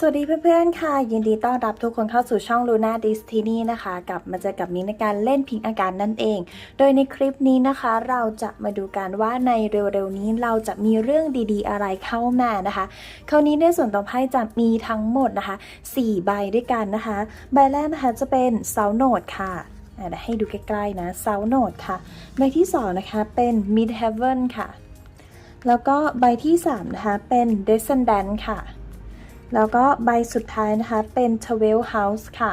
สวัสดีเพื่อนๆ ค่ะ ยินดีต้อนรับทุกคนเข้าสู่ช่อง Luna d i s t i n y นะคะกลับมาเจอกับมิ้นในการเล่นพิงอาการนั่นเอง โดยในคลิปนี้นะคะ เราจะมาดูกันว่าในเร็วๆนี้เราจะมีเรื่องดีๆ อะไรเข้ามานะคะ คราวนี้ในส่วนต่อไพ่จะมีทั้งหมดนะคะ 4 ใบด้วยกันนะคะ ใบแรกนะคะจะเป็นเซาโนดค่ะอะให้ดูใกล้ๆนะเซาโนดค่ะ ใบที่2นะคะเป็น Mid Heaven ค่ะ แล้วก็ใบที่3นะคะเป็น Descendant ค่ะ แล้วก็ใบสุดท้ายนะคะ เป็น12 House ค่ะ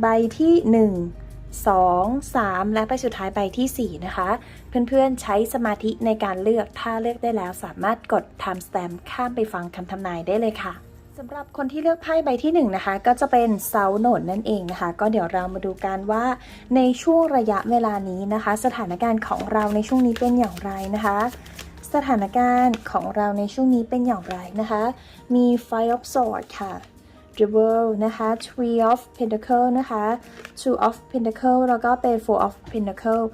ใบที่ 1 2 3 และใบสุดท้ายใบที่ 4 นะคะ เพื่อนๆใช้สมาธิในการเลือกถ้าเลือกได้แล้วสามารถกด time stamp ข้ามไปฟังคำทำนายได้เลยค่ะสำหรับคนที่เลือกไพ่ใบที่ 1 นะคะ ก็จะเป็นเซาโนดนั่นเองนะคะ ก็เดี๋ยวเรามาดูกันว่าในช่วงระยะเวลานี้นะคะ สถานการณ์ของเราในช่วงนี้เป็นอย่างไรนะคะ สถานการณ์ของเราในช่วงนี้เป็นอย่างไรนะคะ มี Five of Swords ค่ะ The World นะคะ Three of Pentacle นะคะ Two of Pentacle แล้วก็เป็น Four of Pentacle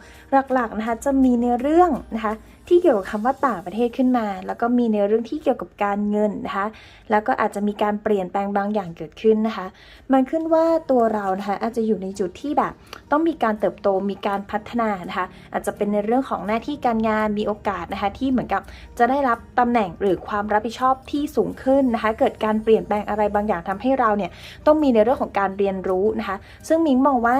หลักๆนะคะจะมีในเรื่องนะคะ ที่เกี่ยวกับคำว่าต่างประเทศขึ้นมา แล้วก็มีในเรื่องที่เกี่ยวกับการเงินนะคะ แล้วก็อาจจะมีการเปลี่ยนแปลงบางอย่างเกิดขึ้นนะคะ มันขึ้นว่าตัวเรานะคะอาจจะอยู่ในจุดที่แบบ ต้องมีการเติบโตมีการพัฒนานะคะ อาจจะเป็นในเรื่องของหน้าที่การงานมีโอกาสนะคะ ที่เหมือนกับจะได้รับตำแหน่งหรือความรับผิดชอบที่สูงขึ้นนะคะ เกิดการเปลี่ยนแปลงอะไรบางอย่างทำให้เราเนี่ยต้องมีในเรื่องของการเรียนรู้นะคะ ซึ่งมิงมองว่า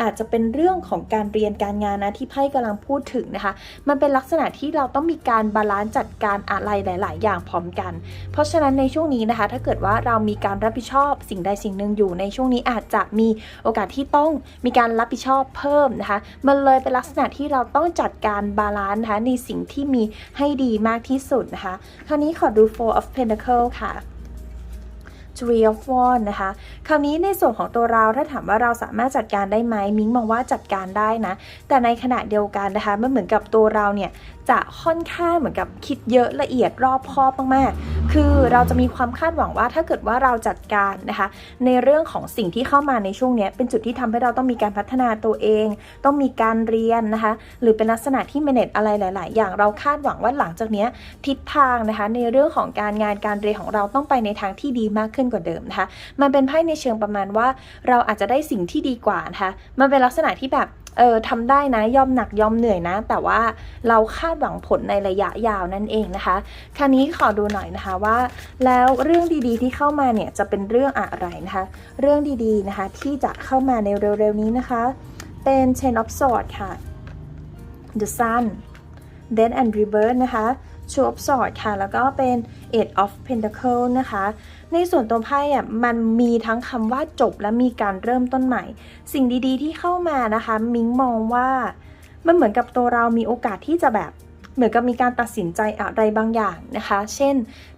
อาจจะเป็นเรื่องของการเรียนการงานนะที่ไพ่กำลังพูดถึงนะคะ มันเป็นลักษณะที่เราต้องมีการบาลานซ์จัดการอะไรหลาย ๆ อย่างพร้อมกัน เพราะฉะนั้นในช่วงนี้นะคะ ถ้าเกิดว่าเรามีการรับผิดชอบสิ่งใดสิ่งหนึ่งอยู่ในช่วงนี้อาจจะมีโอกาสที่ต้องมีการรับผิดชอบเพิ่มนะคะ มันเลยเป็นลักษณะที่เราต้องจัดการบาลานซ์นะคะในสิ่งที่มีให้ดีมากที่สุดนะคะ คราวนี้ขอดู Four of Pentacle ค่ะ Three of o n นะคะ คราวนี้ในส่วนของตัวเราถ้าถามว่าเราสามารถจัดการได้ไหมมิ้งมองว่าจัดการได้นะ แต่ในขณะเดียวกันนะคะมันเหมือนกับตัวเราเนี่ย จะค่อนข้างเหมือนกับคิดเยอะละเอียดรอบคอบมากๆ คือเราจะมีความคาดหวังว่าถ้าเกิดว่าเราจัดการนะคะ ในเรื่องของสิ่งที่เข้ามาในช่วงนี้เป็นจุดที่ทำให้เราต้องมีการพัฒนาตัวเอง ต้องมีการเรียนนะคะ หรือเป็นลักษณะที่ manage อะไรหลาย ๆ อย่างเราคาดหวังว่าหลังจากนี้ทิศทางนะคะ ในเรื่องของการงานการเรียนของเราต้องไปในทางที่ดีมากขึ้นกว่าเดิมนะคะ มันเป็นไพ่ในเชิงประมาณว่า เราอาจจะได้สิ่งที่ดีกว่านะคะ มันเป็นลักษณะที่แบบ เออทำได้นะยอมหนักยอมเหนื่อยนะ แต่ว่าเราคาดหวังผลในระยะยาวนั่นเองนะคะ คราวนี้ขอดูหน่อยนะคะว่า แล้วเรื่องดีๆที่เข้ามาเนี่ยจะเป็นเรื่องอะไรนะคะ เรื่องดีๆนะคะที่จะเข้ามาในเร็วๆนี้นะคะ เป็น chain of Swords ค่ะ The Sun Death and Rebirth นะคะ Two of Swords ค่ะ แล้วก็เป็น Eight of Pentacle นะคะ ในส่วนตัวไพ่อะมันมีทั้งคำว่าจบและมีการเริ่มต้นใหม่ สิ่งดีๆที่เข้ามานะคะ มิงมองว่ามันเหมือนกับตัวเรามีโอกาสที่จะแบบเหมือนกับมีการตัดสินใจอะไรบางอย่างนะคะ เช่น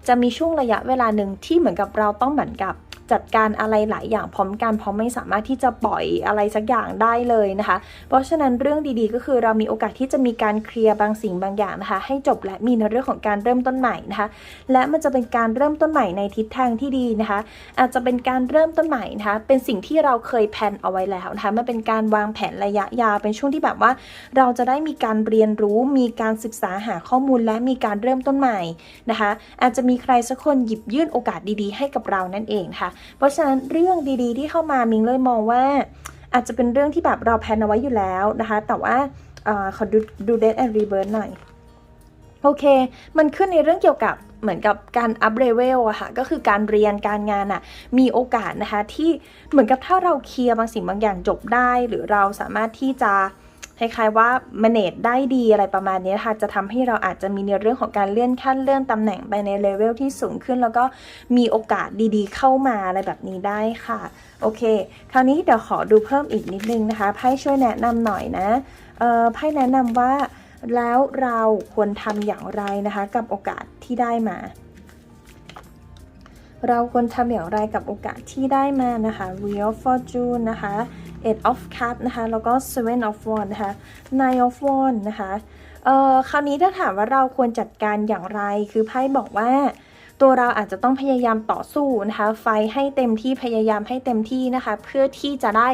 จะมีช่วงระยะเวลาหนึ่งที่เหมือนกับเราต้องเหมือนกับ จัดการอะไรหลายอย่างพร้อมกันเพราะไม่สามารถที่จะปล่อยอะไรสักอย่างได้เลยนะคะ เพราะฉะนั้นเรื่องดีๆ ก็คือเรามีโอกาสที่จะมีการเคลียร์บางสิ่งบางอย่างนะคะ ให้จบและมีในเรื่องของการเริ่มต้นใหม่นะคะ และมันจะเป็นการเริ่มต้นใหม่ในทิศทางที่ดีนะคะ อาจจะเป็นการเริ่มต้นใหม่นะคะ เป็นสิ่งที่เราเคยแพลนเอาไว้แล้วนะคะมันเป็นการวางแผนระยะยาวเป็นช่วงที่แบบว่า เราจะได้มีการเรียนรู้ มีการศึกษาหาข้อมูลและมีการเริ่มต้นใหม่นะคะ อาจจะมีใครสักคนหยิบยื่นโอกาสดีๆ ให้กับเรานั่นเองค่ะเพราะฉะนั้นเรื่องดีๆ ที่เข้ามามิงเลยมองว่า อาจจะเป็นเรื่องที่แบบเราแพนเอาไว้อยู่แล้วนะคะ แต่ว่าอขอดูดู Dead and Rebirth หน่อยโอเค มันขึ้นในเรื่องเกี่ยวกับเหมือนกับการอัพเลเวลอะค่ะ ก็คือการเรียนการงานอะมีโอกาสนะคะที่เหมือนกับถ้าเราเคลียร์บางสิ่งบางอย่างจบได้ หรือเราสามารถที่จะ คล้ายๆว่า manage ได้ดีอะไรประมาณนี้ค่ะ จะทำให้เราอาจจะมีในเรื่องของการเลื่อนขั้นเลื่อนตำแหน่งไปในเลเวลที่สูงขึ้น แล้วก็มีโอกาสดีๆ เข้ามาอะไรแบบนี้ได้ค่ะ โอเค คราวนี้เดี๋ยวขอดูเพิ่มอีกนิดนึงนะคะไพ่ช่วยแนะนำหน่อยนะเอ่อไพ่แนะนำว่าแล้วเราควรทำอย่างไรนะคะ กับโอกาสที่ได้มา เราควรทำอย่างไรกับโอกาสที่ได้มานะคะ Wheel of Fortune นะคะ 8 of Cups นะคะ แล้วก็ Seven of Wands นะคะ Nine of Wands นะคะ เอ่อ คราวนี้ถ้าถามว่าเราควรจัดการอย่างไร คือไพ่บอกว่า ตัวเราอาจจะต้องพยายามต่อสู้นะคะ ไฟให้เต็มที่พยายามให้เต็มที่นะคะ เพื่อที่จะได้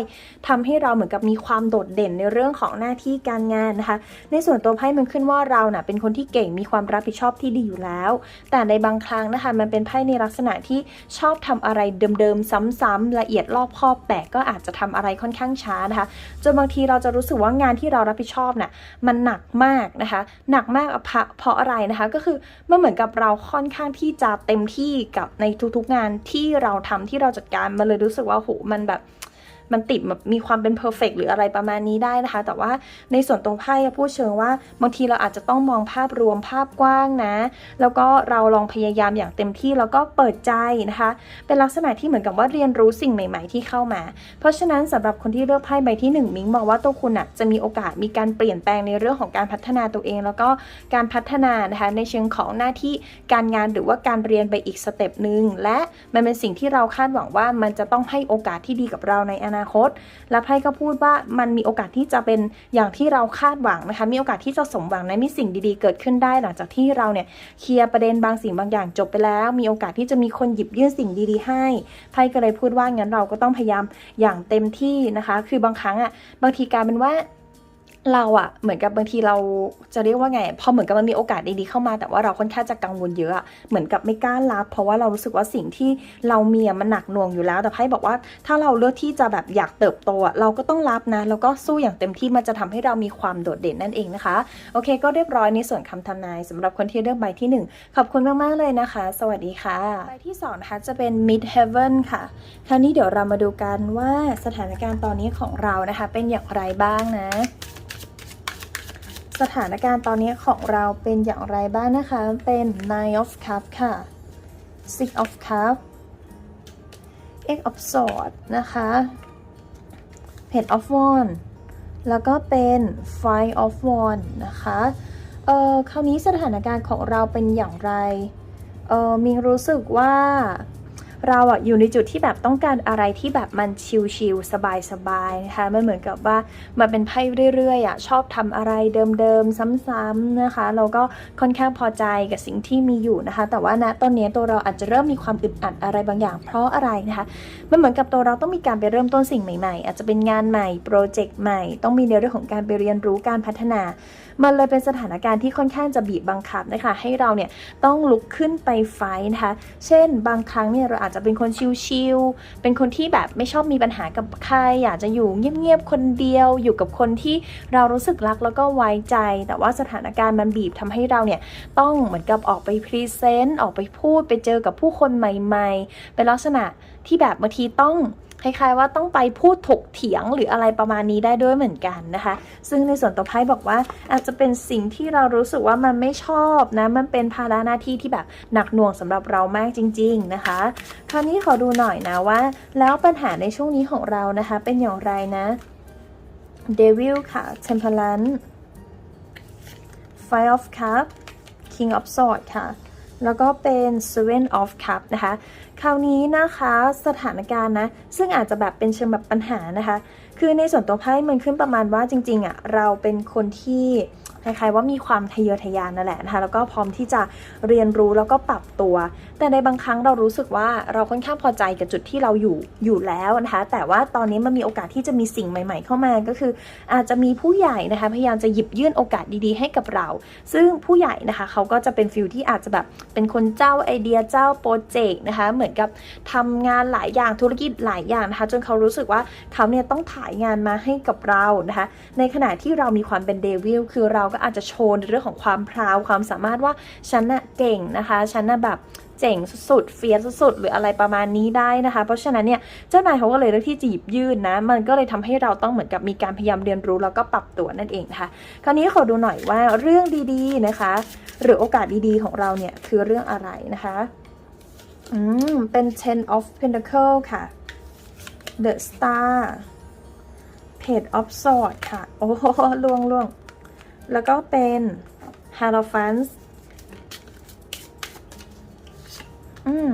ทำให้เราเหมือนกับมีความโดดเด่นในเรื่องของหน้าที่การงานนะคะ ในส่วนตัวไพ่มันขึ้นว่าเราน่ะเป็นคนที่เก่งมีความรับผิดชอบที่ดีอยู่แล้ว แต่ในบางครั้งนะคะ มันเป็นไพ่ในลักษณะที่ชอบทำอะไรเดิมๆซ้ำๆละเอียดรอบคอบ แต่ก็อาจจะทำอะไรค่อนข้างช้านะคะจนบางทีเราจะรู้สึกว่างานที่เรารับผิดชอบน่ะมันหนักมากนะคะ หนักมากเพราะเพราะอะไรนะคะ ก็คือมันเหมือนกับเราค่อนข้างที่จะเต็มที่กับในทุกๆงานที่เราทำที่เราจัดการมันเลยรู้สึกว่าโหมันแบบ มันติดแบบมีความเป็นเพอร์เฟกหรืออะไรประมาณนี้ได้นะคะ แต่ว่าในส่วนตรงไพ่อะพูดเชิงว่าบางทีเราอาจจะต้องมองภาพรวมภาพกว้างนะ แล้วก็เราลองพยายามอย่างเต็มที่แล้วก็เปิดใจนะคะ เป็นลักษณะที่เหมือนกับว่าเรียนรู้สิ่งใหม่ ๆ ที่เข้ามา เพราะฉะนั้นสำหรับคนที่เลือกไพ่ใบที่หนึ่งมิงมองว่าตัวคุณอะจะมีโอกาสมีการเปลี่ยนแปลงในเรื่องของการพัฒนาตัวเอง แล้วก็การพัฒนานะคะในเชิงของหน้าที่การงานหรือว่าการเรียนไปอีกสเต็ปหนึ่งและมันเป็นสิ่งที่เราคาดหวังว่ามันจะต้องให้โอกาสที่ดีกับเราในอนาคต และไพ่ก็พูดว่ามันมีโอกาสที่จะเป็นอย่างที่เราคาดหวังนะคะ มีโอกาสที่จะสมหวังและมีสิ่งดีๆ เกิดขึ้นได้หลังจากที่เราเนี่ยเคลียร์ประเด็นบางสิ่งบางอย่างจบไปแล้ว มีโอกาสที่จะมีคนหยิบยื่นสิ่งดีๆ ให้ไพ่ก็เลยพูดว่างั้นเราก็ต้องพยายามอย่างเต็มที่นะคะ คือบางครั้งอะบางทีการเป็นว่า เราอะเหมือนกับบางทีเราจะเรียกว่าไง พอเหมือนกับมันมีโอกาสดีๆเข้ามา แต่ว่าเราค่อนข้างจะกังวลเยอะเหมือนกับไม่กล้ารับ เพราะว่าเรารู้สึกว่าสิ่งที่เรามีอะมันหนักหน่วงอยู่แล้ว แต่ไพ่บอกว่าถ้าเราเลือกที่จะแบบอยากเติบโตอะเราก็ต้องรับนะแล้วก็สู้อย่างเต็มที่มันจะทำให้เรามีความโดดเด่นนั่นเองนะคะ โอเค ก็เรียบร้อยในส่วนคำทำนายสำหรับคนที่เลือกใบที่หนึ่งขอบคุณมากๆเลยนะคะ สวัสดีค่ะใบที่สองนะคะจะเป็น mid heaven ค่ะคราวนี้เดี๋ยวเรามาดูกันว่าสถานการณ์ตอนนี้ของเรานะคะ เป็นอย่างไรบ้างนะ สถานการณ์ตอนนี้ของเราเป็นอย่างไรบ้างนะคะ เป็น Nine of Cups ค่ะ Six of Cups Eight of Swords นะคะ Page of Wands แล้วก็เป็น Five of Wands นะคะ เอ่อ คราวนี้สถานการณ์ของเราเป็นอย่างไร เอ่อมิงรู้สึกว่า เราอะอยู่ในจุดที่แบบต้องการอะไรที่แบบมันชิลๆสบายๆนะคะมันเหมือนกับว่ามันเป็นไพ่เรื่อยๆอะชอบทำอะไรเดิมๆซ้ำๆนะคะ เราก็ค่อนข้างพอใจกับสิ่งที่มีอยู่นะคะ แต่ว่าณตอนนี้ตัวเราอาจจะเริ่มมีความอึดอัดอะไรบางอย่าง เพราะอะไรนะคะมันเหมือนกับตัวเราต้องมีการไปเริ่มต้นสิ่งใหม่ๆ อาจจะเป็นงานใหม่โปรเจกต์ใหม่ ต้องมีในเรื่องของการไปเรียนรู้การพัฒนา มันเลยเป็นสถานการณ์ที่ค่อนข้างจะบีบบังคับนะคะ ให้เราเนี่ยต้องลุกขึ้นไปไฟนะคะ เช่น บางครั้งเนี่ยเราอาจจะเป็นคนชิลๆเป็นคนที่แบบไม่ชอบมีปัญหากับใคร อยากจะอยู่เงียบๆคนเดียว อยู่กับคนที่เรารู้สึกรักแล้วก็ไว้ใจ แต่ว่าสถานการณ์มันบีบทำให้เราเนี่ยต้องเหมือนกับออกไปพรีเซนต์ออกไปพูดไปเจอกับผู้คนใหม่ ๆ เป็นลักษณะที่แบบบางทีต้อง คล้ายๆว่าต้องไปพูดถกเถียงหรืออะไรประมาณนี้ได้ด้วยเหมือนกันนะคะ ซึ่งในส่วนตัวไพ่บอกว่าอาจจะเป็นสิ่งที่เรารู้สึกว่ามันไม่ชอบนะมันเป็นภาระหน้าที่ที่แบบหนักหน่วงสำหรับเรามากจริง ๆนะคะ คราวนี้ขอดูหน่อยนะว่า แล้วปัญหาในช่วงนี้ของเรานะคะ เป็นอย่างไรนะ Devil ค่ะ Temperance Five of Cups King of Swords ค่ะ แล้วก็เป็น Seven of Cups นะคะ ราวนี้นะคะสถานการณ์นะ ซึ่งอาจจะแบบเป็นเชิงแบบปัญหานะคะ คือในส่วนตัวไพ่มันขึ้นประมาณว่าจริงๆอะเราเป็นคนที่ คล้ายๆว่ามีความทะเยอทะยานนั่นแหละนะคะแล้วก็พร้อมที่จะเรียนรู้แล้วก็ปรับตัว แต่ในบางครั้งเรารู้สึกว่าเราค่อนข้างพอใจกับจุดที่เราอยู่อยู่แล้วนะคะแต่ว่าตอนนี้มันมีโอกาสที่จะมีสิ่งใหม่ ๆ เข้ามาก็คือ อาจจะมีผู้ใหญ่นะคะพยายามจะหยิบยื่นโอกาสดีๆ ให้กับเรา ซึ่งผู้ใหญ่นะคะเขาก็จะเป็นฟิลที่อาจจะแบบเป็นคนเจ้าไอเดียเจ้าโปรเจกต์นะคะเหมือนกับทำงานหลายอย่างธุรกิจหลายอย่างนะคะจนเขารู้สึกว่าเขาเนี่ยต้องถ่ายงานมาให้กับเรานะคะในขณะที่เรามีความเป็นเดวิลคือเราก็อาจจะโชว์ในเรื่องของความพราวความสามารถว่าฉันน่ะเก่งนะคะฉันน่ะแบบเจ๋งสุดๆ เฟียสสุดๆ หรืออะไรประมาณนี้ได้นะคะ เพราะฉะนั้นเนี่ยเจ้านายเขาก็เลยเลือกที่จะหยิบยื่นนะ มันก็เลยทำให้เราต้องเหมือนกับมีการพยายามเรียนรู้แล้วก็ปรับตัวนั่นเองนะคะ คราวนี้ขอดูหน่อยว่าเรื่องดีๆนะคะ หรือโอกาสดีๆของเราเนี่ยคือเรื่องอะไรนะคะ อืม เป็น ten of pentacle ค่ะ the star page of swords ค่ะ โอ้โหล่วงล่วง แล้วก็เป็น hierophant อืม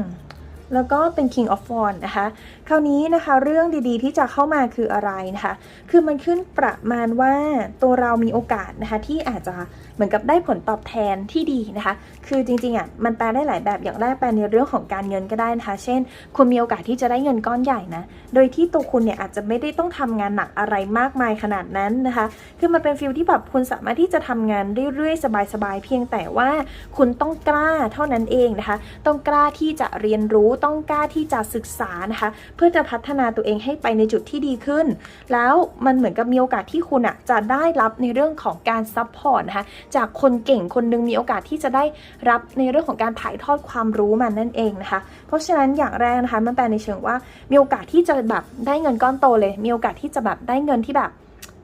แล้วก็เป็น King of w a n d นะคะ คราวนี้นะคะเรื่องดีๆที่จะเข้ามาคืออะไรนะคะ คือมันขึ้นประมาณว่าตัวเรามีโอกาสนะคะที่อาจจะ มือนกับได้ผลตอบแทนที่ดีนะคะ คือจริงๆอะมันแปลได้หลายแบบอย่างแรกแปลในเรื่องของการเงินก็ได้นะคะ เช่น คุณมีโอกาสที่จะได้เงินก้อนใหญ่นะ โดยที่ตัวคุณเนี่ยอาจจะไม่ได้ต้องทำงานหนักอะไรมากมายขนาดนั้นนะคะ คือมันเป็นฟิลที่แบบคุณสามารถที่จะทำงานเรื่อยๆ สบายๆ เพียงแต่ว่าคุณต้องกล้าเท่านั้นเองนะคะ ต้องกล้าที่จะเรียนรู้ ต้องกล้าที่จะศึกษานะคะ เพื่อจะพัฒนาตัวเองให้ไปในจุดที่ดีขึ้น แล้วมันเหมือนกับมีโอกาสที่คุณอะจะได้รับในเรื่องของการซัพพอร์ตนะคะจากคนเก่งคนหนึงมีโอกาสที่จะได้รับในเรื่องของการถ่ายทอดความรู้มันนั่นเองนะคะ เพราะฉะนั้นอย่างแรกนะคะมันแปลในเชิงว่ามีโอกาสที่จะแบบได้เงินก้อนโตเลย มีโอกาสที่จะแบบได้เงินที่แบบ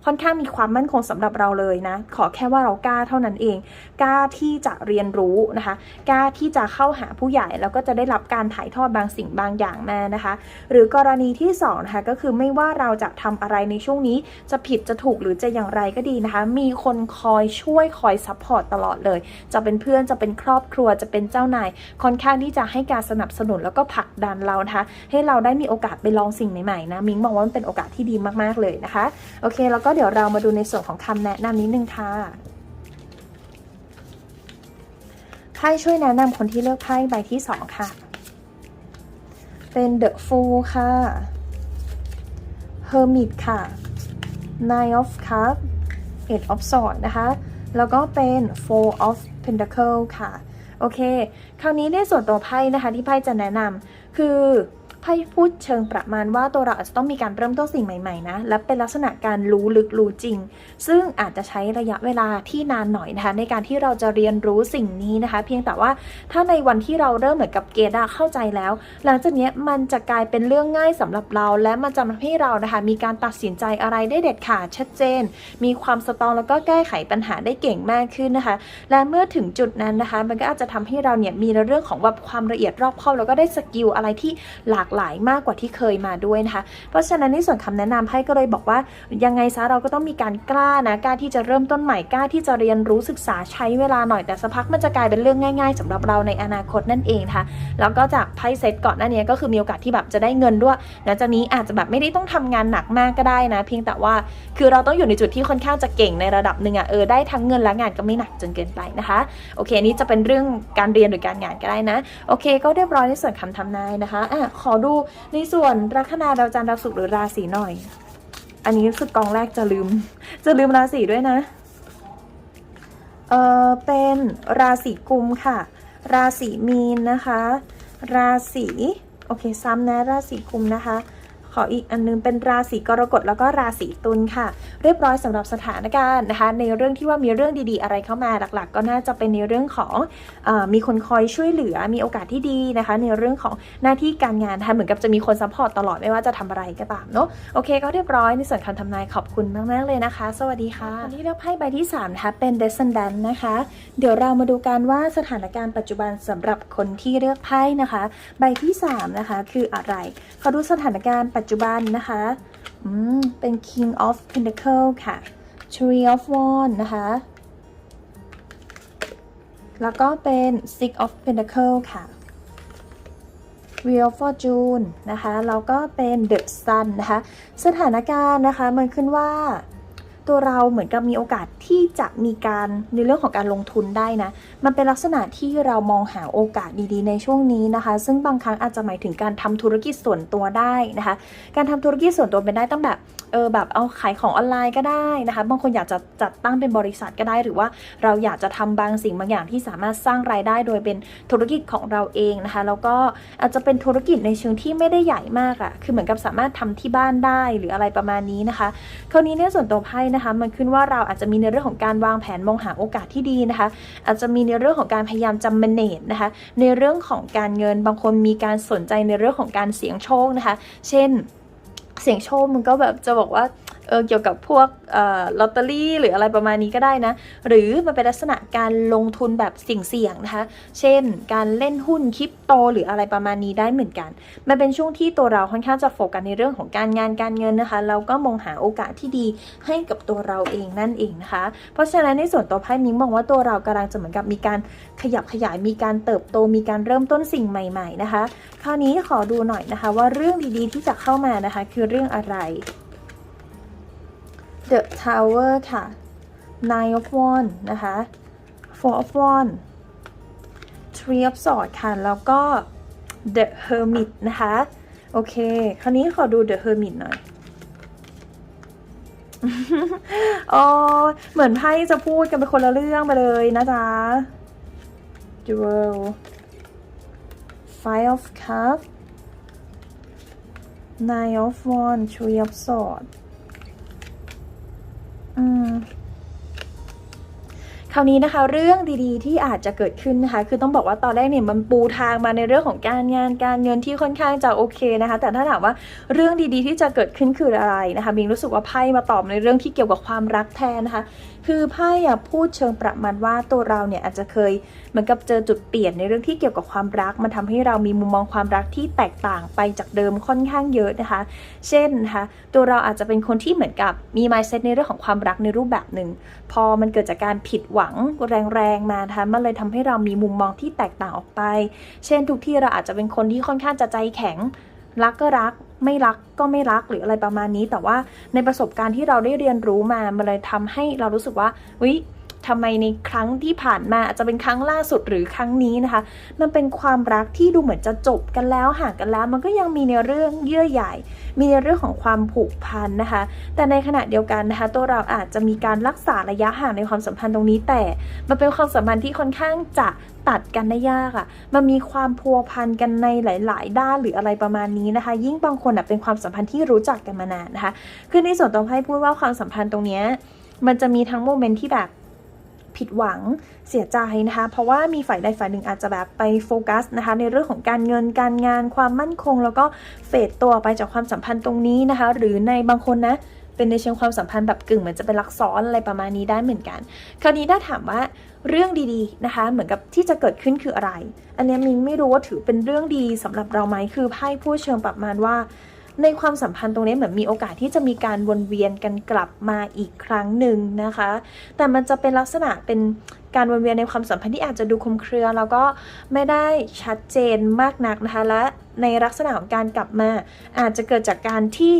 ค่อนข้างมีความมั่นคงสำหรับเราเลยนะ ขอแค่ว่าเรากล้าเท่านั้นเอง กล้าที่จะเรียนรู้นะคะ กล้าที่จะเข้าหาผู้ใหญ่แล้วก็จะได้รับการถ่ายทอดบางสิ่งบางอย่างมานะคะ หรือกรณีที่สองนะคะก็คือไม่ว่าเราจะทำอะไรในช่วงนี้จะผิดจะถูกหรือจะอย่างไรก็ดีนะคะ มีคนคอยช่วยคอยซัพพอร์ตตลอดเลย จะเป็นเพื่อนจะเป็นครอบครัวจะเป็นเจ้านายค่อนข้างที่จะให้การสนับสนุนแล้วก็ผลักดันเรานะคะ ให้เราได้มีโอกาสไปลองสิ่งใหม่ๆนะมิงมองว่ามันเป็นโอกาสที่ดีมากๆเลยนะคะโอเคแล้วก็เดี๋ยวเรามาดูในส่วนของคำแนะนำนิดนึงค่ะไพ่ช่วยแนะนำคนที่เลือกไพ่ใบที่สองค่ะ เป็น The Fool ค่ะ Hermit ค่ะ Nine of Cups Eight of Swords นะคะ แล้วก็เป็น Four of Pentacle ค่ะ โอเค คราวนี้ในส่วนตัวไพ่นะคะที่ไพ่จะแนะนำคือ ไพ่พูดเชิงประมาณว่าตัวเราอาจจะต้องมีการเริ่มต้นสิ่งใหม่ๆนะ และเป็นลักษณะการรู้ลึกรู้จริง ซึ่งอาจจะใช้ระยะเวลาที่นานหน่อยนะคะในการที่เราจะเรียนรู้สิ่งนี้นะคะ เพียงแต่ว่าถ้าในวันที่เราเริ่มเหมือนกับเกดาเข้าใจแล้ว หลังจากนี้มันจะกลายเป็นเรื่องง่ายสำหรับเรา และมันจะทำให้เรานะคะมีการตัดสินใจอะไรได้เด็ดขาดชัดเจน มีความสตองแล้วก็แก้ไขปัญหาได้เก่งมากขึ้นนะคะ และเมื่อถึงจุดนั้นนะคะ มันก็อาจจะทำให้เราเนี่ยมีเรื่องของแบบความละเอียดรอบคอบแล้วก็ได้สกิลอะไรที่หลากหลายมากกว่าที่เคยมาด้วยนะคะ เพราะฉะนั้นในส่วนคำแนะนำให้ก็เลยบอกว่า ยังไงซะเราก็ต้องมีการกล้านะกล้าที่จะเริ่มต้นใหม่กล้าที่จะเรียนรู้ศึกษาใช้เวลาหน่อยแต่สักพักมันจะกลายเป็นเรื่องง่าย ๆสำหรับเราในอนาคตนั่นเองค่ะ แล้วก็จากไพ่เซตก่อนหน้านี้ก็คือมีโอกาสที่แบบจะได้เงินด้วยหลังจากนี้อาจจะแบบไม่ได้ต้องทำงานหนักมากก็ได้นะ เพียงแต่ว่าคือเราต้องอยู่ในจุดที่ค่อนข้างจะเก่งในระดับหนึ่งอะเออได้ทั้งเงินและงานก็ไม่หนักจนเกินไปนะคะโอเคนี้จะเป็นเรื่องการเรียนหรือการงานก็ได้นะ โอเค ก็เรียบร้อยในส่วนคำทำนายนะคะอะขอดูในส่วนลัคนาดาวจันทร์ดาวศุกร์หรือราศีหน่อย อันนี้สึกกองแรกจะลืม จะลืมราศีด้วยนะ เออเป็นราศีกุมค่ะ ราศีมีนนะคะ ราศีโอเคซ้ำนะราศีกุมนะคะ ออีกอันนึงเป็นราศีกรกฎแล้วก็ราศีตุลค่ะ เรียบร้อยสำหรับสถานการณ์นะคะ ในเรื่องที่ว่ามีเรื่องดีๆ อะไรเข้ามาหลักๆ ก็น่าจะเป็นในเรื่องของอมีคนคอยช่วยเหลือมีโอกาสที่ดีนะคะ ในเรื่องของหน้าที่การงานนะคะเหมือนกับจะมีคนซัพพอร์ตตลอดไม่ว่าจะทำอะไรก็ตามเนาะโอเค ก็เรียบร้อยในส่วนคำทำนายขอบคุณมากๆเลยนะคะ สวัสดีค่ะวันนี้เราไพ่ใบที่3นะคะเป็น descendant นะคะ เดี๋ยวเรามาดูกันว่าสถานการณ์ปัจจุบันสำหรับคนที่เลือกไพ่นะคะ ใบที่3นะคะคืออะไรขอดูสถานการณ์ปัจจจุบันนะคะอืมเป็น King of Pentacle ค่ะ Three of Wands นะคะ แล้วก็เป็น Six of Pentacle ค่ะ Wheel of Fortune นะคะ แล้วก็เป็น The Sun นะคะ สถานการณ์นะคะ มันขึ้นว่า ตัวเราเหมือนกับมีโอกาสที่จะมีการในเรื่องของการลงทุนได้นะ มันเป็นลักษณะที่เรามองหาโอกาสดีๆ ในช่วงนี้นะคะ ซึ่งบางครั้งอาจจะหมายถึงการทำธุรกิจส่วนตัวได้นะคะ การทำธุรกิจส่วนตัวเป็นได้ตั้งแบบเออแบบเอาขายของออนไลน์ก็ได้นะคะ บางคนอยากจะจัดตั้งเป็นบริษัทก็ได้หรือว่าเราอยากจะทำบางสิ่งบางอย่างที่สามารถสร้างรายได้โดยเป็นธุรกิจของเราเองนะคะ แล้วก็อาจจะเป็นธุรกิจในเชิงที่ไม่ได้ใหญ่มากอะ่ะคือเหมือนกับสามารถทำที่บ้านได้หรืออะไรประมาณนี้นะคะ คราวนี้ในส่วนตัวไพ่นะคะ มันขึ้นว่าเราอาจจะมีในเรื่องของการวางแผนมองหาโอกาสที่ดีนะคะ อาจจะมีในเรื่องของการพยายามจำ manage นะคะ ในเรื่องของการเงินบางคนมีการสนใจในเรื่องของการเสี่ยงโชคนะคะ เช่น เสียงโชคมันก็แบบจะบอกว่า เออเกี่ยวกับพวกเอ่อลอตเตอรี่หรืออะไรประมาณนี้ก็ได้นะ หรือมันเป็นลักษณะการลงทุนแบบเสี่ยงๆนะคะ เช่น การเล่นหุ้นคริปโตหรืออะไรประมาณนี้ได้เหมือนกัน มันเป็นช่วงที่ตัวเราค่อนข้างจะโฟกัสในเรื่องของการงานการเงินนะคะแล้วก็มองหาโอกาสที่ดีให้กับตัวเราเองนั่นเองนะคะ เพราะฉะนั้นในส่วนตัวไพ่มิ้งมองว่าตัวเรากำลังจะเหมือนกับมีการขยับขยายมีการเติบโตมีการเริ่มต้นสิ่งใหม่ ๆนะคะ คราวนี้ขอดูหน่อยนะคะ ว่าเรื่องดีๆที่จะเข้ามานะคะ คือเรื่องอะไร The Tower ค่ะ Nine of Wands นะคะ Four of Wands Three of Swords ค่ะ แล้วก็ The Hermit นะคะ โอเค คราวนี้ขอดู The Hermit หน่อยอ๋อเหมือนไพ่จะพูดกันเป็นคนละเรื่องไปเลยนะจ๊ะ Duel Five of Cups Nine of Wands Three of Swords คราวนี้นะคะเรื่องดีๆ ที่อาจจะเกิดขึ้นนะคะ คือต้องบอกว่าตอนแรกเนี่ยมันปูทางมาในเรื่องของการงานการเงินที่ค่อนข้างจะโอเคนะคะ แต่ถ้าถามว่าเรื่องดีๆ ที่จะเกิดขึ้นคืออะไรนะคะมิงรู้สึกว่าไพ่มาตอบในเรื่องที่เกี่ยวกับความรักแทนนะคะ คือไพ่อะพูดเชิงประมาณว่าตัวเราเนี่ยอาจจะเคยเหมือนกับเจอจุดเปลี่ยนในเรื่องที่เกี่ยวกับความรัก มันทำให้เรามีมุมมองความรักที่แตกต่างไปจากเดิมค่อนข้างเยอะนะคะ เช่นนะคะตัวเราอาจจะเป็นคนที่เหมือนกับมี mindset ในเรื่องของความรักในรูปแบบหนึ่งพอมันเกิดจากการผิดหวังแรงๆมานะคะมันเลยทำให้เรามีมุมมองที่แตกต่างออกไป เช่นทุกที่เราอาจจะเป็นคนที่ค่อนข้างจะใจแข็งรักก็รัก ไม่รักก็ไม่รักหรืออะไรประมาณนี้ แต่ว่าในประสบการณ์ที่เราได้เรียนรู้มามันเลยทำให้เรารู้สึกว่าวิ ทำไมในครั้งที่ผ่านมาอาจจะเป็นครั้งล่าสุดหรือครั้งนี้นะคะ มันเป็นความรักที่ดูเหมือนจะจบกันแล้วห่างกันแล้ว มันก็ยังมีในเรื่องเยื่อใยมีในเรื่องของความผูกพันนะคะ แต่ในขณะเดียวกันนะคะตัวเราอาจจะมีการรักษาระยะห่างในความสัมพันธ์ตรงนี้ แต่มันเป็นความสัมพันธ์ที่ค่อนข้างจะตัดกันได้ยากอะ่ะ มันมีความพัวพันกันในหลาย ๆ ด้านหรืออะไรประมาณนี้นะคะ ยิ่งบางคนอะเป็นความสัมพันธ์ที่รู้จักกันมานานนะคะ คือในส่วนตัวไพ่พูดว่าความสัมพันธ์ตรงเนี้ยมันจะมีทั้งโมเมนต์ที่แบบ ผิดหวังเสียใจนะคะ เพราะว่ามีฝ่ายใดฝ่ายหนึ่งอาจจะแบบไปโฟกัสนะคะ ในเรื่องของการเงินการงานความมั่นคง แล้วก็เฟดตัวไปจากความสัมพันธ์ตรงนี้นะคะ หรือในบางคนนะเป็นในเชิงความสัมพันธ์แบบกึ่งเหมือนจะเป็นลักซ้อนอะไรประมาณนี้ได้เหมือนกัน คราวนี้ถ้าถามว่าเรื่องดีๆนะคะ เหมือนกับที่จะเกิดขึ้นคืออะไร อันนี้มิงไม่รู้ว่าถือเป็นเรื่องดีสำหรับเราไหมคือไพ่พูดเชิงประมาณว่า ในความสัมพันธ์ตรงนี้เหมือนมีโอกาสที่จะมีการวนเวียนกันกลับมาอีกครั้งหนึ่งนะคะ แต่มันจะเป็นลักษณะเป็นการวนเวียนในความสัมพันธ์ที่อาจจะดูคลุมเครือ แล้วก็ไม่ได้ชัดเจนมากนักนะคะ และในลักษณะของการกลับมา อาจจะเกิดจากการที่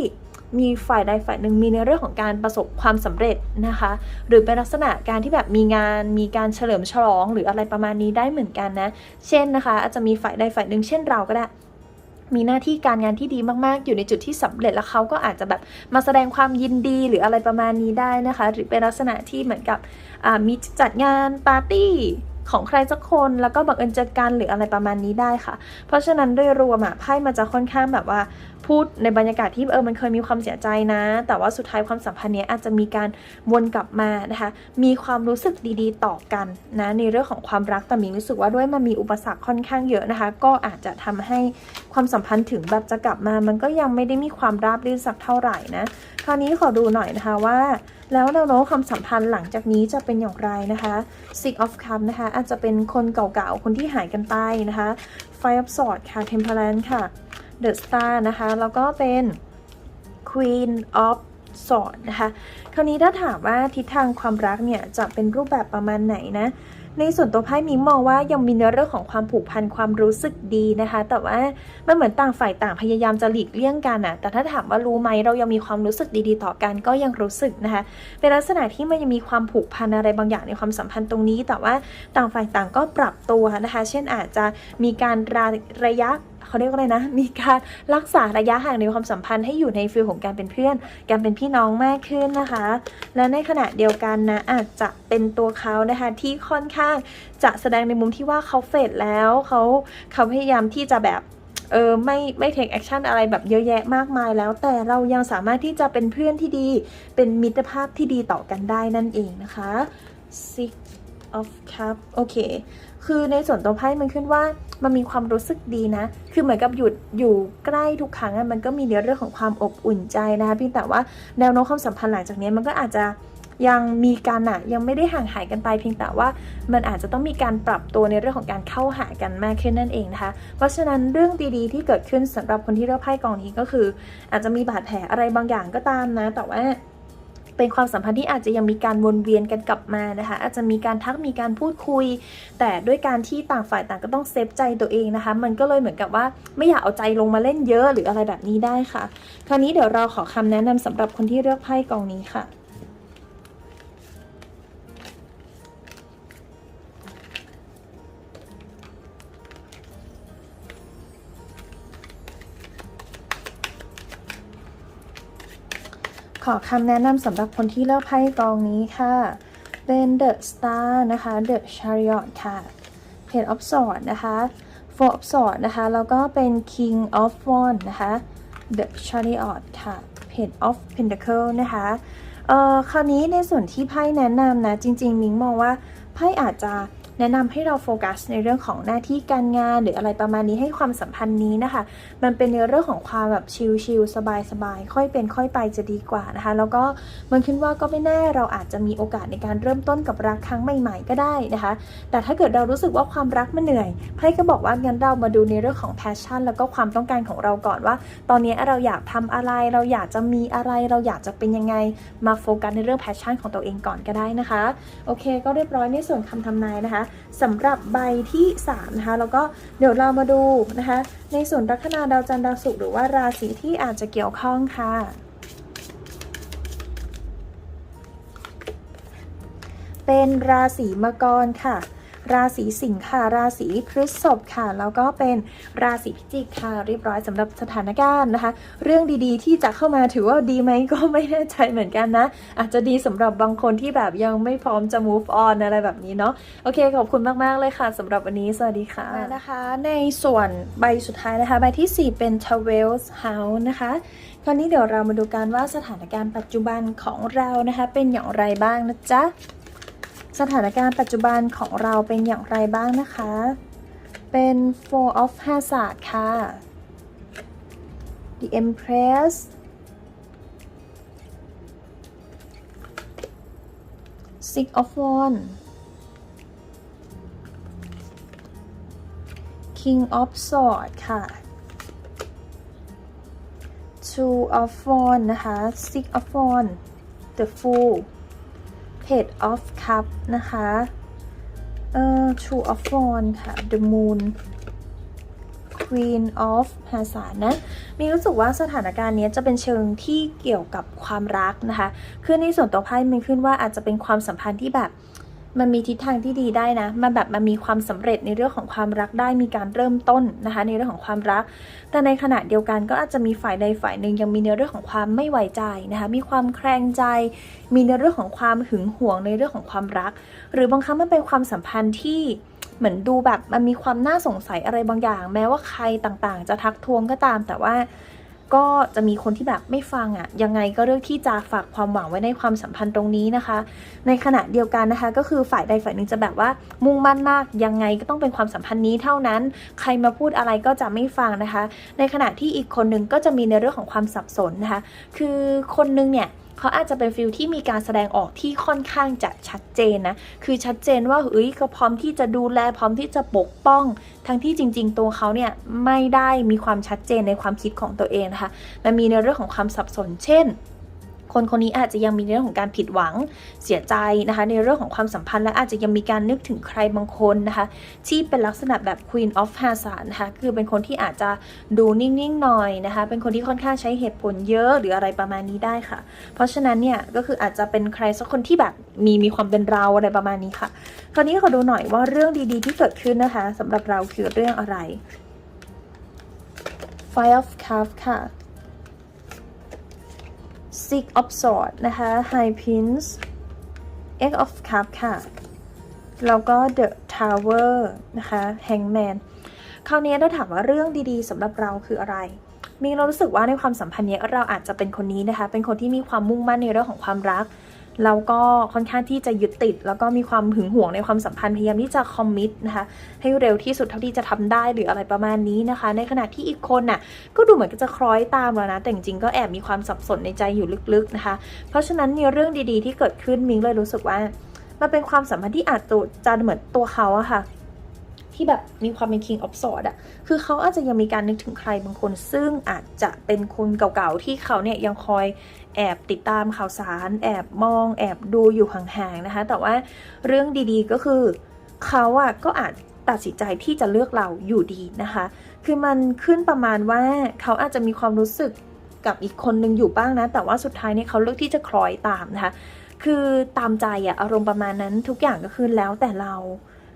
มีฝ่ายใดฝ่ายหนึ่งมีในเรื่องของการประสบความสำเร็จนะคะ หรือเป็นลักษณะการที่แบบมีงานมีการเฉลิมฉลองหรืออะไรประมาณนี้ได้เหมือนกันนะ เช่นนะคะ อาจจะมีฝ่ายใดฝ่ายหนึ่งเช่นเราก็ได้ มีหน้าที่การงานที่ดีมากๆ อยู่ในจุดที่สำเร็จแล้วเขาก็อาจจะแบบมาแสดงความยินดีหรืออะไรประมาณนี้ได้นะคะ หรือเป็นลักษณะที่เหมือนกับมีจัดงานปาร์ตี้ ของใครสักคนแล้วก็บังเอิญเจอกันหรืออะไรประมาณนี้ได้ค่ะ เพราะฉะนั้นโดยรวมอะไพ่มันจะค่อนข้างแบบว่าพูดในบรรยากาศที่เออมันเคยมีความเสียใจนะ แต่ว่าสุดท้ายความสัมพันธ์เนี้ยอาจจะมีการวนกลับมานะคะมีความรู้สึกดีๆ ต่อกันนะในเรื่องของความรักแต่มิงรู้สึกว่าด้วยมันมีอุปสรรคค่อนข้างเยอะนะคะ ก็อาจจะทำให้ความสัมพันธ์ถึงแบบจะกลับมา มันก็ยังไม่ได้มีความราบรื่นสักเท่าไหร่นะ ราวนี้ขอดูหน่อยนะคะว่า แล้วแนวโน้มความสัมพันธ์หลังจากนี้จะเป็นอย่างไรนะคะ Six of Cups นะคะ อาจจะเป็นคนเก่าๆ คนที่หายกันไปนะคะ Five of Swords ค่ะ Temperance ค่ะ The Star นะคะ แล้วก็เป็น Queen of Swords นะคะ คราวนี้ถ้าถามว่าทิศทางความรักเนี่ยจะเป็นรูปแบบประมาณไหนนะ ในส่วนตัวไพ่มิงมองว่ายังมีในเรื่องของความผูกพันความรู้สึกดีนะคะ แต่ว่ามันเหมือนต่างฝ่ายต่างพยายามจะหลีกเลี่ยงกันอะแต่ถ้าถามว่ารู้ไหมเรายังมีความรู้สึกดีๆ ต่อกันก็ยังรู้สึกนะคะเป็นลักษณะที่มันยังมีความผูกพันอะไรบางอย่างในความสัมพันธ์ตรงนี้ แต่ว่าต่างฝ่ายต่างก็ปรับตัวนะคะ เช่นอาจจะมีการระระยะ เขาเรียกว่าอะไรนะ มีการรักษาระยะห่างในความสัมพันธ์ให้อยู่ในฟิลของการเป็นเพื่อน การเป็นพี่น้องมากขึ้นนะคะ และในขณะเดียวกันนะอาจจะเป็นตัวเขานะคะที่ค่อนข้างจะแสดงในมุมที่ว่าเขาเฟดแล้วเขาเขาพยายามที่จะแบบเออไม่ไม่เทคแอคชั่นอะไรแบบเยอะแยะมากมายแล้ว แต่เรายังสามารถที่จะเป็นเพื่อนที่ดี เป็นมิตรภาพที่ดีต่อกันได้นั่นเองนะคะ six of cup โอเค คือในส่วนตัวไพ่มันขึ้นว่า มันมีความรู้สึกดีนะ คือเหมือนกับหยุดอยู่ใกล้ทุกครั้งมันก็มีเรื่องของความอบอุ่นใจนะคะเพียงแต่ว่าแนวโน้มความสัมพันธ์หลังจากนี้มันก็อาจจะยังมีการอะยังไม่ได้ห่างหายกันไปเพียงแต่ว่ามันอาจจะต้องมีการปรับตัวในเรื่องของการเข้าหากันมากขึ้นนั่นเองนะคะเพราะฉะนั้นเรื่องดีๆ ที่เกิดขึ้นสำหรับคนที่เลือกไพ่กองนี้ก็คือ อาจจะมีบาดแผลอะไรบางอย่างก็ตามนะ แต่ว่า เป็นความสัมพันธ์ที่อาจจะยังมีการวนเวียนกันกลับมานะคะ อาจจะมีการทักมีการพูดคุย แต่ด้วยการที่ต่างฝ่ายต่างก็ต้องเซฟใจตัวเองนะคะ มันก็เลยเหมือนกับว่าไม่อยากเอาใจลงมาเล่นเยอะหรืออะไรแบบนี้ได้ค่ะ คราวนี้เดี๋ยวเราขอคำแนะนำสำหรับคนที่เลือกไพ่กองนี้ค่ะ อคำแนะนำสำหรับคนที่เลือกไพ่กองนี้ค่ะ เป็น The Star นะคะ The Chariot ค่ะ Page of Swords นะคะ Four of Swords นะคะ แล้วก็เป็น King of Wands นะคะ The Chariot ค่ะ Page of Pentacles นะคะเอ่อคราวนี้ในส่วนที่ไพ่แนะนำนะ จริง ๆ มิงมองว่าไพ่อาจจะ แนะนำให้เราโฟกัสในเรื่องของหน้าที่การงาน หรืออะไรประมาณนี้ให้ความสัมพันธ์นี้นะคะ มันเป็นในเรื่องของความแบบชิลๆสบายๆค่อยเป็นค่อยไปจะดีกว่านะคะ แล้วก็มันคิดว่าก็ไม่แน่เราอาจจะมีโอกาสในการเริ่มต้นกับรักครั้งใหม่ ๆ ก็ได้นะคะ แต่ถ้าเกิดเรารู้สึกว่าความรักมันเหนื่อยไพ่ก็บอกว่างั้นเรามาดูในเรื่องของแพชชั่น แล้วก็ความต้องการของเราก่อนว่า ตอนนี้เราอยากทำอะไรเราอยากจะมีอะไรเราอยากจะเป็นยังไงมาโฟกัสในเรื่องแพชชั่นของตัวเองก่อนก็ได้นะคะโอเค ก็เรียบร้อยในส่วนคำทำนายนะคะสำหรับใบที่3นะคะแล้วก็เดี๋ยวเรามาดูนะคะในส่วนลัคนาดาวจันทร์ดาวศุกร์หรือว่าราศีที่อาจจะเกี่ยวข้องค่ะเป็นราศีมังกรค่ะ ราศีสิงค์ค่ะ ราศีพฤษภค่ะ แล้วก็เป็นราศีพิจิกค่ะ เรียบร้อยสำหรับสถานการณ์นะคะ เรื่องดีๆ ที่จะเข้ามาถือว่าดีไหมก็ไม่แน่ใจเหมือนกันนะ อาจจะดีสำหรับบางคนที่แบบยังไม่พร้อมจะ move on อะไรแบบนี้เนาะ โอเค ขอบคุณมาก ๆ เลยค่ะสำหรับวันนี้ สวัสดีค่ะนะคะ ในส่วนใบสุดท้ายนะคะ ใบที่ 4 เป็น t w e l s House นะคะคราวนี้เดี๋ยวเรามาดูกันว่าสถานการณ์ปัจจุบันของเรานะคะ เป็นอย่างไรบ้างนะจ๊ะ สถานการณ์ปัจจุบันของเราเป็นอย่างไรบ้างนะคะ เป็น Four of Hazard ค่ะ The Empress Six of Wands King of Swords ค่ะ Two of Wands นะคะ Six of Wands The Fool Page of Cup นะคะเอ่อ Two of Wands ค่ะ The Moon Queen of ภาษานะ มีรู้สึกว่าสถานการณ์นี้จะเป็นเชิงที่เกี่ยวกับความรักนะคะ คือในส่วนตัวไพ่มันขึ้นว่าอาจจะเป็นความสัมพันธ์ที่แบบ มันมีทิศทางที่ดีได้นะ มันแบบมันมีความสำเร็จในเรื่องของความรักได้ มีการเริ่มต้นนะคะ ในเรื่องของความรัก แต่ในขณะเดียวกันก็อาจจะมีฝ่ายใดฝ่ายหนึ่งยังมีในเรื่องของความไม่ไว้ใจนะคะ มีความแคลงใจ มีในเรื่องของความหึงหวงในเรื่องของความรัก หรือบางครั้งมันเป็นความสัมพันธ์ที่เหมือนดูแบบมันมีความน่าสงสัยอะไรบางอย่าง แม้ว่าใครต่างๆ จะทักทวงก็ตาม แต่ว่า ก็จะมีคนที่แบบไม่ฟังอะ่ะยังไงก็เลือกที่จะฝากความหวังไว้ในความสัมพันธ์ตรงนี้นะคะ ในขณะเดียวกันนะคะ ก็คือฝ่ายใดฝ่ายหนึ่งจะแบบว่ามุ่งมั่นมากยังไงก็ต้องเป็นความสัมพันธ์นี้เท่านั้น ใครมาพูดอะไรก็จะไม่ฟังนะคะ ในขณะที่อีกคนหนึ่งก็จะมีในเรื่องของความสับสนนะคะ คือคนนึงเนี่ย เขาอาจจะเป็นฟิลที่มีการแสดงออกที่ค่อนข้างจะชัดเจนนะ คือชัดเจนว่าเฮ้ยเขาพร้อมที่จะดูแลพร้อมที่จะปกป้อง ทั้งที่จริง ๆ ตัวเขาเนี่ยไม่ได้มีความชัดเจนในความคิดของตัวเองนะคะ มันมีในเรื่องของความสับสน เช่น คนคนนี้อาจจะยังมีเรื่องของการผิดหวังเสียใจนะคะ ในเรื่องของความสัมพันธ์และอาจจะยังมีการนึกถึงใครบางคนนะคะ ที่เป็นลักษณะแบบ Queen of h a z a r d นะคะคือเป็นคนที่อาจจะดูนิ่งๆหน่อยนะคะ เป็นคนที่ค่อนข้างใช้เหตุผลเยอะหรืออะไรประมาณนี้ได้ค่ะ เพราะฉะนั้นเนี่ยก็คืออาจจะเป็นใครสักคนที่แบบมีมีความเป็นเราอะไรประมาณนี้ค่ะ คราวนี้ขอดูหน่อยว่าเรื่องดีๆ ที่เกิดขึ้นนะคะสำหรับเราคือเรื่องอะไร Five of Cups ค่ะ Six of Swords นะคะ High Prince Eight of Cups ค่ะ แล้วก็ The Tower นะคะ Hangman คราวนี้ถ้าถามว่าเรื่องดีๆสำหรับเราคืออะไรมีเรารู้สึกว่าในความสัมพันธ์นี้เราอาจจะเป็นคนนี้นะคะ เป็นคนที่มีความมุ่งมั่นในเรื่องของความรัก แล้วก็ค่อนข้างที่จะยึดติด แล้วก็มีความหึงหวงในความสัมพันธ์พยายามที่จะคอมมิตนะคะให้เร็วที่สุดเท่าที่จะทำได้หรืออะไรประมาณนี้นะคะ ในขณะที่อีกคนน่ะก็ดูเหมือนจะคล้อยตามแล้วนะ แต่จริงๆก็แอบมีความสับสนในใจอยู่ลึกๆนะคะ เพราะฉะนั้นในเรื่องดีๆ ที่เกิดขึ้นมิงเลยรู้สึกว่ามันเป็นความสัมพันธ์ที่อาจจะเหมือนตัวเขาอะค่ะที่แบบมีความเป็น king of sword อะคือเขาอาจจะยังมีการนึกถึงใครบางคน ซึ่งอาจจะเป็นคนเก่าๆ ที่เขาเนี่ยยังคอย แอบติดตามข่าวสาร แอบมอง แอบดูอยู่ห่างๆนะคะ แต่ว่าเรื่องดีๆก็คือเขาอะก็อาจตัดสินใจที่จะเลือกเราอยู่ดีนะคะ คือมันขึ้นประมาณว่าเขาอาจจะมีความรู้สึกกับอีกคนนึงอยู่บ้างนะ แต่ว่าสุดท้ายเนี่ยเขาเลือกที่จะคล้อยตามนะคะ คือตามใจอะอารมณ์ประมาณนั้นทุกอย่างก็คือแล้วแต่เรา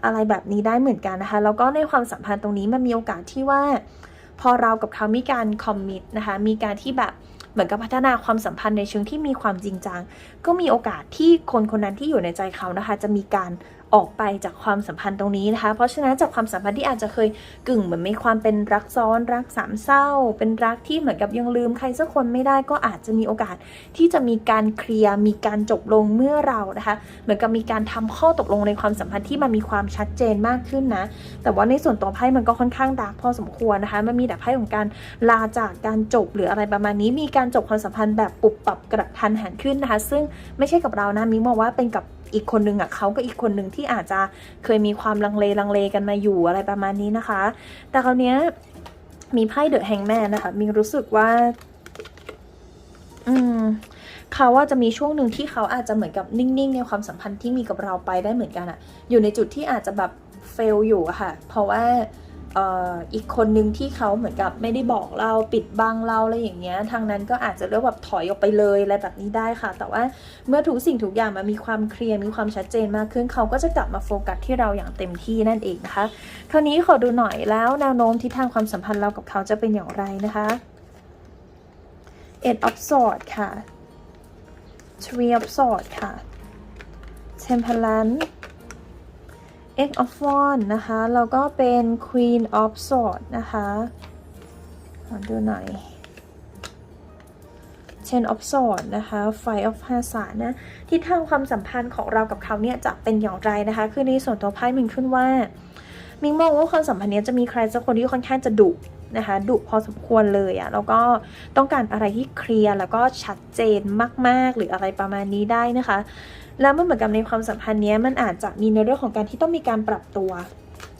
อะไรแบบนี้ได้เหมือนกันนะคะ แล้วก็ในความสัมพันธ์ตรงนี้มันมีโอกาสที่ว่า พอเรากับเขามีการคอมมิตนะคะ มีการที่แบบ เหมือนกับพัฒนาความสัมพันธ์ในเชิงที่มีความจริงจัง ก็มีโอกาสที่คนคนนั้นที่อยู่ในใจเขานะคะ จะมีการ ออกไปจากความสัมพันธ์ตรงนี้นะคะ เพราะฉะนั้นจากความสัมพันธ์ที่อาจจะเคยกึ่งเหมือนมีความเป็นรักซ้อนรักสามเศร้า เป็นรักที่เหมือนกับยังลืมใครสักคนไม่ได้ก็อาจจะมีโอกาสที่จะมีการเคลียร์มีการจบลงเมื่อเรานะคะ เหมือนกับมีการทำข้อตกลงในความสัมพันธ์ที่มันมีความชัดเจนมากขึ้นนะ แต่ว่าในส่วนตัวไพ่มันก็ค่อนข้างดาร์กพอสมควรนะคะ มันมีแต่ไพ่ของการลาจากการจบหรืออะไรประมาณนี้ มีการจบความสัมพันธ์แบบปุบปับกระทันหันขึ้นนะคะ ซึ่งไม่ใช่กับเรานะมิงมองว่าเป็นกับ อีกคนนึงอะเขาก็อีกคนนึงที่อาจจะเคยมีความลังเลลังเลกันมาอยู่อะไรประมาณนี้นะคะ แต่คราวเนี้ยมีไพ่เดอะแฮงแมนนะคะ มีรู้สึกว่า อืมเขาว่าจะมีช่วงหนึ่งที่เขาอาจจะเหมือนกับนิ่งๆ ในความสัมพันธ์ที่มีกับเราไปได้เหมือนกันอะอยู่ในจุดที่อาจจะแบบเฟลอยู่อะค่ะ เพราะว่า อีกคนนึงที่เขาเหมือนกับไม่ได้บอกเราปิดบังเราอะไรอย่างเงี้ยทางนั้นก็อาจจะเลือกแบบถอยออกไปเลยอะไรแบบนี้ได้ค่ะ แต่ว่าเมื่อทุกสิ่งทุกอย่างมันมีความเคลียร์มีความชัดเจนมากขึ้นเขาก็จะกลับมาโฟกัสที่เราอย่างเต็มที่นั่นเองนะคะคราวนี้ขอดูหน่อยแล้วแนวโน้มทิศทางความสัมพันธ์เรากับเขาจะเป็นอย่างไรนะคะ Eight of Swords ค่ะ Three of Swords ค่ะ Temperance Eight of Wands นะคะ แล้วก็เป็น Queen of Swords นะคะขอดูหน่อย Ten of Swords นะคะ Five of h a s a นะทิศทางความสัมพันธ์ของเรากับเขาเนี่ยจะเป็นอย่างไรนะคะ คือในส่วนตัวไพ่มิงขึ้นว่า มิงมองว่าความสัมพันธ์เนี้ยจะมีใครสักคนที่ค่อนข้างจะดุนะคะดุพอสมควรเลยอะแล้วก็ต้องการอะไรที่เคลียร์แล้วก็ชัดเจนมาก ๆ หรืออะไรประมาณนี้ได้นะคะ แล้วมันเหมือนกับในความสัมพันธ์นี้มันอาจจะมีในเรื่องของการที่ต้องมีการปรับตัว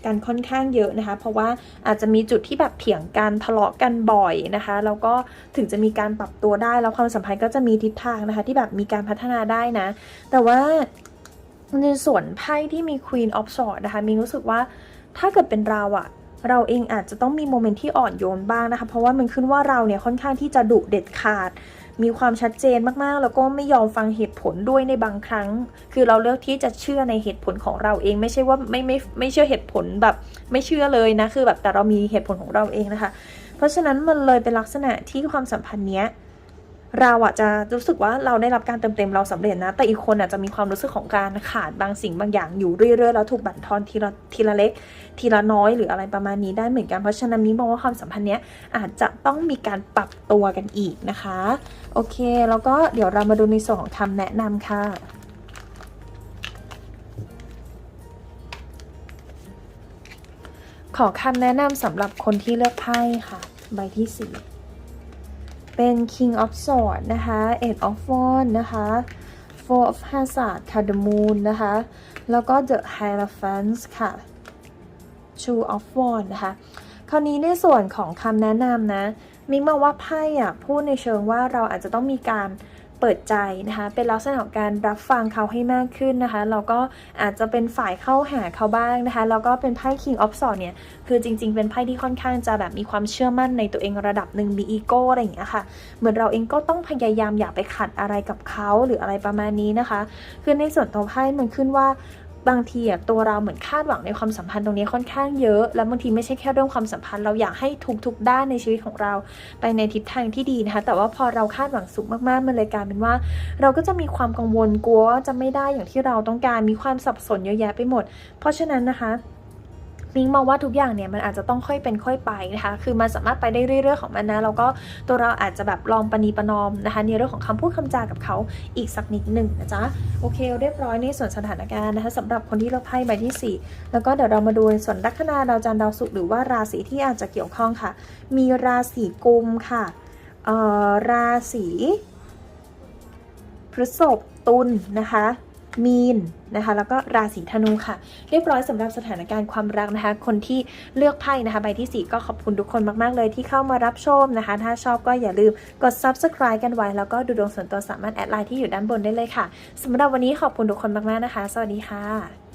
กันค่อนข้างเยอะนะคะ เพราะว่าอาจจะมีจุดที่แบบเถียงกันทะเลาะกันบ่อยนะคะแล้วก็ถึงจะมีการปรับตัวได้แล้วความสัมพันธ์ก็จะมีทิศทางนะคะ ที่แบบมีการพัฒนาได้นะ แต่ว่าในส่วนไพ่ที่มี Queen of Swords นะคะมีรู้สึกว่าถ้าเกิดเป็นเราอะเราเองอาจจะต้องมีโมเมนต์ที่อ่อนโยนบ้างนะคะ เพราะว่ามันขึ้นว่าเราเนี่ยค่อนข้างที่จะดุเด็ดขาด มีความชัดเจนมากๆ แล้วก็ไม่ยอมฟังเหตุผลด้วยในบางครั้ง คือเราเลือกที่จะเชื่อในเหตุผลของเราเอง ไม่ใช่ว่าไม่ไม่ไม่เชื่อเหตุผลแบบไม่เชื่อเลยนะ คือแบบแต่เรามีเหตุผลของเราเองนะคะ เพราะฉะนั้นมันเลยเป็นลักษณะที่ความสัมพันธ์เนี้ย เราอะจะรู้สึกว่าเราได้รับการเติมเต็มเราสำเร็จนะ แต่อีกคนอะจะมีความรู้สึกของการขาดบางสิ่งบางอย่างอยู่เรื่อยๆแล้วถูกบั่นทอนทีละทีละเล็ก ทีละน้อยหรืออะไรประมาณนี้ได้เหมือนกันเพราะฉะนั้นมิ้มองว่าความสัมพันธ์เนี้ยอาจจะต้องมีการปรับตัวกันอีกนะคะโอเค แล้วก็เดี๋ยวเรามาดูในส่วนของคำแนะนำค่ะขอคำแนะนำสำหรับคนที่เลือกไพ่ค่ะ ใบที่สี่ เป็น King of Swords นะคะ Eight of Wands นะคะ Four of Hazard ค่ะ The Moon นะคะ แล้วก็ The Hierophant ค่ะ Two of Wands นะคะ คราวนี้ในส่วนของคำแนะนำนะ มิกมองว่าไพ่อะพูดในเชิงว่าเราอาจจะต้องมีการ เปิดใจนะคะ เป็นลักษณะของการรับฟังเขาให้มากขึ้นนะคะแล้วก็อาจจะเป็นฝ่ายเข้าหาเขาบ้างนะคะ แล้วก็เป็นไพ่ King of Swords เนี่ย คือจริง ๆ เป็นไพ่ที่ค่อนข้างจะแบบมีความเชื่อมั่นในตัวเองระดับหนึ่งมีอีโก้อะไรอย่างเงี้ยค่ะ เหมือนเราเองก็ต้องพยายามอย่าไปขัดอะไรกับเขาหรืออะไรประมาณนี้นะคะ คือในส่วนตัวไพ่มันขึ้นว่า บางทีอะตัวเราเหมือนคาดหวังในความสัมพันธ์ตรงนี้ค่อนข้างเยอะ แล้วบางทีไม่ใช่แค่เรื่องความสัมพันธ์เราอยากให้ทุกๆด้านในชีวิตของเราไปในทิศทางที่ดีนะคะ แต่ว่าพอเราคาดหวังสูงมากๆมันเลยกลายเป็นว่า เราก็จะมีความกังวลกลัวจะไม่ได้อย่างที่เราต้องการมีความสับสนเยอะแยะไปหมด เพราะฉะนั้นนะคะ นิ้งมองว่าทุกอย่างเนี่ยมันอาจจะต้องค่อยเป็นค่อยไปนะคะ คือมันสามารถไปได้เรื่อยๆของมันนะ แล้วก็ตัวเราอาจจะแบบลองปณีประนอมนะคะในเรื่องของคำพูดคำจากับเขาอีกสักนิดหนึ่งนะจ๊ะ โอเค เรียบร้อยในส่วนสถานการณ์นะคะสำหรับคนที่เลือกไพ่ใบที่ 4 แล้วก็เดี๋ยวเรามาดูในส่วนลัคนาดาวจันทร์ดาวศุกร์หรือว่าราศีที่อาจจะเกี่ยวข้องค่ะ มีราศีกุมค่ะเอ่อราศีพฤษภตุลนะคะ มีนนะคะแล้วก็ราศีธนูค่ะ เรียบร้อยสำหรับสถานการณ์ความรักนะคะ คนที่เลือกไพ่นะคะใบที่ 4 ก็ขอบคุณทุกคนมากๆเลยที่เข้ามารับชมนะคะ ถ้าชอบก็อย่าลืมกด subscribe กันไว้ แล้วก็ดูดวงส่วนตัวสามารถแอดไลน์ที่อยู่ด้านบนได้เลยค่ะสำหรับวันนี้ขอบคุณทุกคนมากๆนะคะ สวัสดีค่ะ